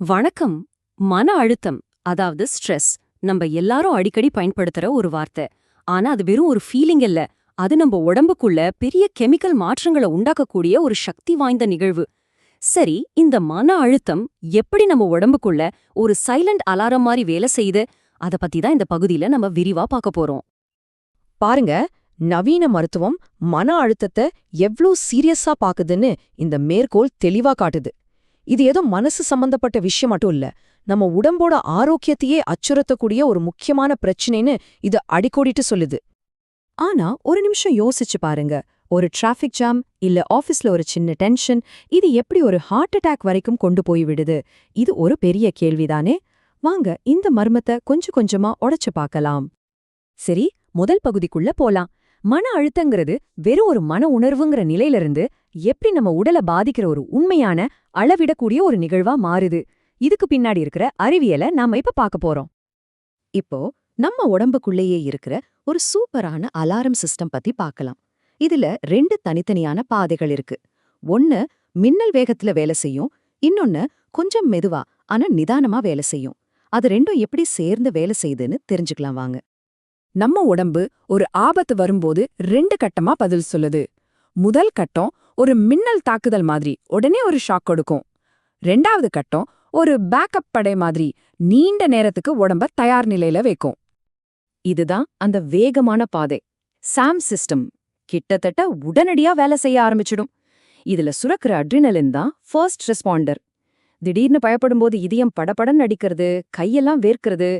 வணக்கம் மன அழுத்தம் அதாவது ஸ்ட்ரெஸ் நம்ம எல்லாரும் அடிக்கடி பயன்படுத்துற ஒரு வார்த்தை. ஆனா அது வெறும் ஒரு ஃபீலிங் இல்ல. அது நம்ம உடம்புக்குள்ள பெரிய கெமிக்கல் மாற்றங்களை உண்டாக்கக்கூடிய ஒரு சக்தி வாய்ந்த நிகழ்வு. சரி இந்த மன அழுத்தம் எப்படி நம்ம உடம்புக்குள்ள ஒரு சைலண்ட் அலாரம் மாதிரி வேலை செய்யுது? அத பத்தி தான் இந்த பகுதியில நம்ம விரிவா பார்க்க போறோம். பாருங்க நவீன மருத்துவம் மன அழுத்தத்தை எவ்ளோ சீரியஸா பாக்குதுன்னு இந்த மேற்கோள் தெளிவா காட்டுது. இது ஏதோ மனசு சம்பந்தப்பட்ட விஷயம் மட்டும் இல்ல. நம்ம உடம்போட ஆரோக்கியத்தையே அச்சுறுத்தக்கூடிய ஒரு முக்கியமான பிரச்சனைன்னு இது அடிக்கோடிட்டு சொல்லுது. ஆனா ஒரு நிமிஷம் யோசிச்சு பாருங்க. ஒரு டிராஃபிக் ஜாம் இல்ல ஆபீஸ்ல ஒரு சின்ன டென்ஷன் இது எப்படி ஒரு ஹார்ட் அட்டாக் வரைக்கும் கொண்டு போய் விடுது? இது ஒரு பெரிய கேள்விதானே? வாங்க இந்த மர்மத்தை கொஞ்சம் கொஞ்சமா உடைச்சு பார்க்கலாம். சரி முதல் பகுதிக்குள்ள போலாம். மன அழுத்தங்கிறது வெறும் ஒரு மன உணர்வுங்கிற நிலையிலிருந்து எப்படி நம்ம உடலை பாதிக்கிற ஒரு உண்மையான அளவிடக்கூடிய ஒரு நிகழ்வா மாறுது. இதுக்கு பின்னாடி இருக்கிற அறிவியலை நாம இப்ப பார்க்க போறோம். இப்போ நம்ம உடம்புக்குள்ளேயே இருக்கிற ஒரு சூப்பரான அலாரம் சிஸ்டம் பத்தி பார்க்கலாம். இதுல ரெண்டு தனித்தனியான பாதைகள் இருக்கு. ஒன்னு மின்னல் வேகத்துல வேலை செய்யும். இன்னொன்னு கொஞ்சம் மெதுவா ஆனா நிதானமா வேலை செய்யும். அது ரெண்டும் எப்படி சேர்ந்து வேலை செய்யுதுன்னு தெரிஞ்சுக்கலாம் வாங்க. நம்ம உடம்பு ஒரு ஆபத்து வரும்போது ரெண்டு கட்டமா பதில் சொல்லுது. முதல் கட்டம் ஒரு மின்னல் தாக்குதல் மாதிரி உடனே ஒரு ஷாக் கொடுக்கும். ரெண்டாவது கட்டம் ஒரு பேக்கப் படை மாதிரி நீண்ட நேரத்துக்கு உடம்ப தயார் நிலையில வைக்கும். இதுதான் அந்த வேகமான பாதை. சாம் சிஸ்டம் கிட்டத்தட்ட உடனடியா வேலை செய்ய ஆரம்பிச்சிடும். இதுல சுரக்கிற அட்ரினலின் தான் ஃபர்ஸ்ட் ரெஸ்பாண்டர் திடீர்னு பயப்படும்போது இதயம் படபடன்னு அடிக்கிறது கையெல்லாம் வேர்க்கிறது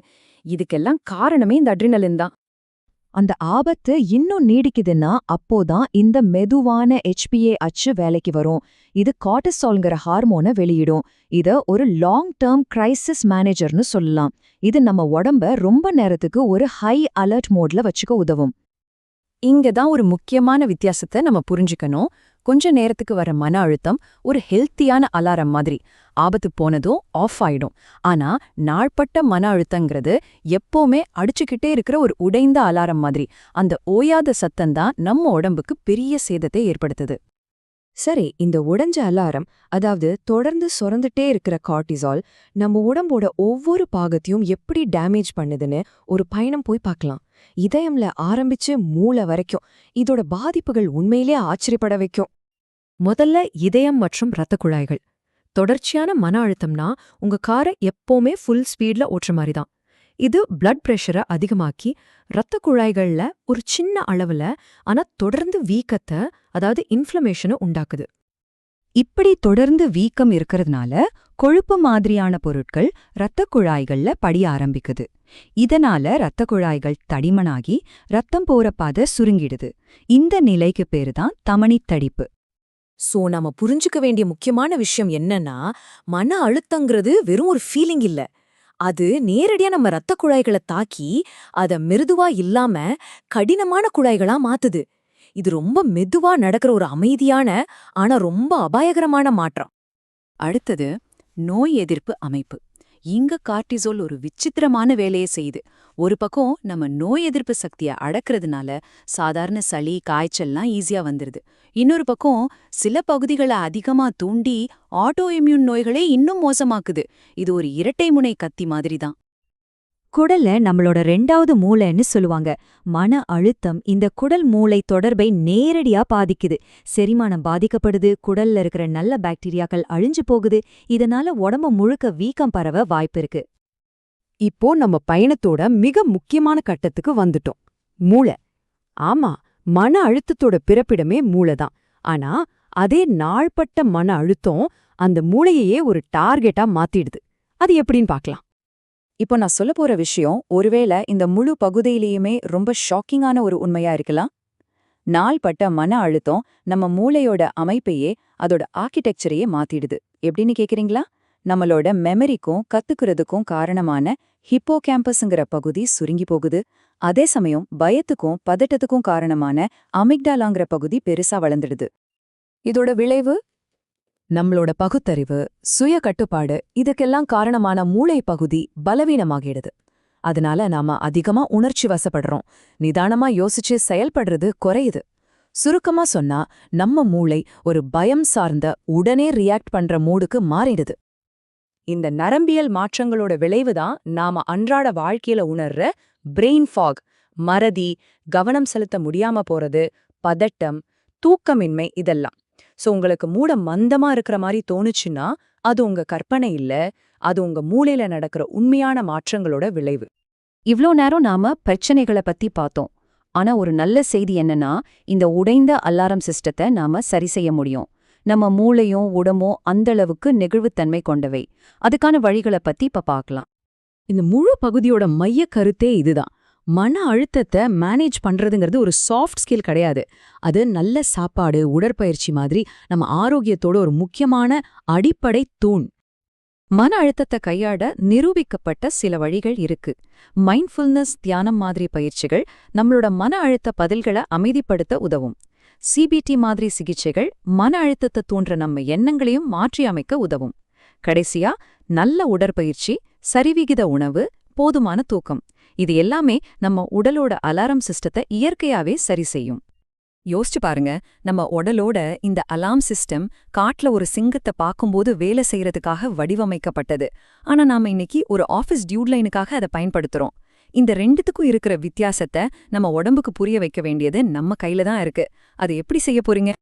இதுக்கெல்லாம் காரணமே இந்த அட்ரினலின் தான். அந்த ஆபத்து இன்னும் நீடிக்குதுன்னா அப்போதான் இந்த மெதுவான ஹெச்பிஏ அச்சு வேலைக்கு வரும். இது கார்டிசால்ங்கிற ஹார்மோனை வெளியிடும். இத ஒரு லாங் டேர்ம் கிரைசிஸ் மேனேஜர்னு சொல்லலாம். இது நம்ம உடம்ப ரொம்ப நேரத்துக்கு ஒரு ஹை அலர்ட் மோட்ல வச்சுக்க உதவும். இங்க தான் ஒரு முக்கியமான வித்தியாசத்தை நம்ம புரிஞ்சுக்கணும். கொஞ்ச நேரத்துக்கு வர மன அழுத்தம் ஒரு ஹெல்த்தியான அலாரம் மாதிரி. ஆபத்து போனதும் ஆஃப் ஆயிடும். ஆனா நாள்பட்ட மன அழுத்தங்கிறது எப்பவுமே அடிச்சுக்கிட்டே இருக்கிற ஒரு உடைந்த அலாரம் மாதிரி. அந்த ஓயாத சத்தம்தான் நம்ம உடம்புக்கு பெரிய சேதத்தை ஏற்படுத்துது. சரி இந்த உடைஞ்ச அலாரம் அதாவது தொடர்ந்து சுரந்துட்டே இருக்கிற கார்டிசால் நம்ம உடம்போட ஒவ்வொரு பாகத்தையும் எப்படி டேமேஜ் பண்ணுதுன்னு ஒரு பயணம் போய் பார்க்கலாம். இதயம்ல ஆரம்பிச்சு மூளை வரைக்கும். இதோட பாதிப்புகள் உண்மையிலே ஆச்சரியப்பட வைக்கும். முதல்ல இதயம் மற்றும் இரத்த குழாய்கள். தொடர்ச்சியான மன அழுத்தம்னா உங்க காரை எப்பவுமே ஃபுல் ஸ்பீட்ல ஓட்டுற மாதிரி தான் இது பிளட் பிரஷரை அதிகமாக்கி இரத்த குழாய்கள்ல ஒரு சின்ன அளவுல ஆனா தொடர்ந்து வீக்கத்தை அதாவது இன்ஃப்ளமேஷனை உண்டாக்குது. இப்படி தொடர்ந்து வீக்கம் இருக்கிறதுனால கொழுப்பு மாதிரியான பொருட்கள் இரத்த குழாய்கள்ல படிய ஆரம்பிக்குது. இதனால இரத்த குழாய்கள் தடிமனாகி ரத்தம் போற பாதை சுருங்கிடுது. இந்த நிலைக்கு பேரு தான் தமனித்தடிப்பு சோ நாம புரிஞ்சுக்க வேண்டிய முக்கியமான விஷயம் என்னன்னா மன அழுத்தங்கிறது வெறும் ஒரு ஃபீலிங் இல்ல. அது நேரடியா நம்ம ரத்த குழாய்களை தாக்கி அத மிருதுவா இல்லாம கடினமான குழாய்களா மாத்துது. இது ரொம்ப மெதுவா நடக்கிற ஒரு அமைதியான ஆனா ரொம்ப அபாயகரமான மாற்றம். அடுத்தது நோய் எதிர்ப்பு அமைப்பு. இங்க கார்டிசோல் ஒரு விசித்திரமான வேலையை செய்யுது. ஒரு பக்கம் நம்ம நோய் எதிர்ப்பு சக்தியை அடக்கிறதுனால சாதாரண சளி காய்ச்சல்லாம் ஈஸியா வந்துருது. இன்னொரு பக்கம் சில பகுதிகளை அதிகமா தூண்டி ஆட்டோ இம்யூன் நோய்களே இன்னும் மோசமாக்குது. இது ஒரு இரட்டை முனை கத்தி மாதிரி தான் குடல நம்மளோட ரெண்டாவது மூளைன்னு சொல்லுவாங்க. மன அழுத்தம் இந்த குடல் மூளை தொடர்பை நேரடியா பாதிக்குது. செரிமானம் பாதிக்கப்படுது குடல்ல இருக்கிற நல்ல பாக்டீரியாக்கள் அழிஞ்சு போகுது. இதனால உடம்பு முழுக்க வீக்கம் பரவ வாய்ப்பிருக்கு இப்போ நம்ம பயணத்தோட மிக முக்கியமான கட்டத்துக்கு வந்துட்டோம். மூளை. ஆமா மன அழுத்தத்தோட பிறப்பிடமே மூளை தான். ஆனா அதே நாள்பட்ட மன அழுத்தம் அந்த மூளையையே ஒரு டார்கெட்டா மாத்திடுது. அது எப்படின்னு பார்க்கலாம். இப்போ நான் சொல்ல போற விஷயம் ஒருவேளை இந்த முழு பகுதியிலேயுமே ரொம்ப ஷாக்கிங்கான ஒரு உண்மையா இருக்கலாம்? நாள்பட்ட மன அழுத்தம் நம்ம மூளையோட அமைப்பையே அதோட ஆர்கிடெக்சரையே மாத்திடுது. எப்படின்னு கேக்குறீங்களா? நம்மளோட மெமரிக்கும் கத்துக்கிறதுக்கும் காரணமான ஹிப்போ கேம்பஸ்ங்கிற பகுதி சுருங்கி போகுது. அதே சமயம் பயத்துக்கும் பதட்டத்துக்கும் காரணமான அமிக்டாலாங்கிற பகுதி பெருசா வளர்ந்துடுது. இதோட விளைவு? நம்மளோட பகுத்தறிவு சுய கட்டுப்பாடு இதுக்கெல்லாம் காரணமான மூளை பகுதி பலவீனமாகிடுது. அதனால நாம அதிகமா உணர்ச்சி வசப்படுறோம். நிதானமா யோசிச்சு செயல்படுறது குறையுது. சுருக்கமா சொன்னா நம்ம மூளை ஒரு பயம் சார்ந்த உடனே ரியாக்ட் பண்ற மூடுக்கு மாறிடுது. இந்த நரம்பியல் மாற்றங்களோட விளைவு தான் நாம அன்றாட வாழ்க்கையில உணர்ற பிரெயின் ஃபாக் மறதி கவனம் செலுத்த முடியாம போறது பதட்டம் தூக்கமின்மை இதெல்லாம். சோ உங்களுக்கு மூட மந்தமா இருக்கிற மாதிரி தோணுச்சுன்னா அது உங்க கற்பனை இல்ல. அது உங்க மூளையில நடக்கிற உண்மையான மாற்றங்களோட விளைவு. இவ்ளோ நேரம் நாம பிரச்சனைகளை பத்தி பார்த்தோம். ஆனா ஒரு நல்ல செய்தி என்னன்னா இந்த உடைந்த அலாரம் சிஸ்டத்தை நாம சரி செய்ய முடியும். நம்ம மூளையும் உடம்பும் அந்த அளவுக்கு நெகிழ்வுத்தன்மை கொண்டவை. அதுக்கான வழிகளை பத்தி இப்ப பார்க்கலாம். இந்த முழு பகுதியோட மைய கருத்தே இதுதான். மன அழுத்தத்தை மேனேஜ் பண்ணுறதுங்கிறது ஒரு சாஃப்ட் ஸ்கில் கிடையாது. அது நல்ல சாப்பாடு உடற்பயிற்சி மாதிரி நம்ம ஆரோக்கியத்தோட ஒரு முக்கியமான அடிப்படை தூண். மன அழுத்தத்தை கையாட நிரூபிக்கப்பட்ட சில வழிகள் இருக்கு. மைண்ட்ஃபுல்னஸ் தியானம் மாதிரி பயிற்சிகள் நம்மளோட மன அழுத்த பதில்களை அமைதிப்படுத்த உதவும். சிபிடி மாதிரி சிகிச்சைகள் மன அழுத்தத்தை தூண்டுற நம்ம எண்ணங்களையும் மாற்றி அமைக்க உதவும். கடைசியா நல்ல உடற்பயிற்சி சரிவிகித உணவு போதுமான தூக்கம். இது எல்லாமே நம்ம உடலோட அலாரம் சிஸ்டத்தை இயற்கையாவே சரி செய்யும். யோசிச்சு பாருங்க நம்ம உடலோட இந்த அலாம் சிஸ்டம் காட்டுல ஒரு சிங்கத்தை பார்க்கும்போது வேலை செய்யறதுக்காக வடிவமைக்கப்பட்டது. ஆனா நாம இன்னைக்கு ஒரு ஆஃபீஸ் டியூட்லைனுக்காக அதை பயன்படுத்துறோம். இந்த ரெண்டுத்துக்கும் இருக்கிற வித்தியாசத்தை நம்ம உடம்புக்கு புரிய வைக்க வேண்டியது நம்ம கையில தான் இருக்கு. அது எப்படி செய்ய போறீங்க?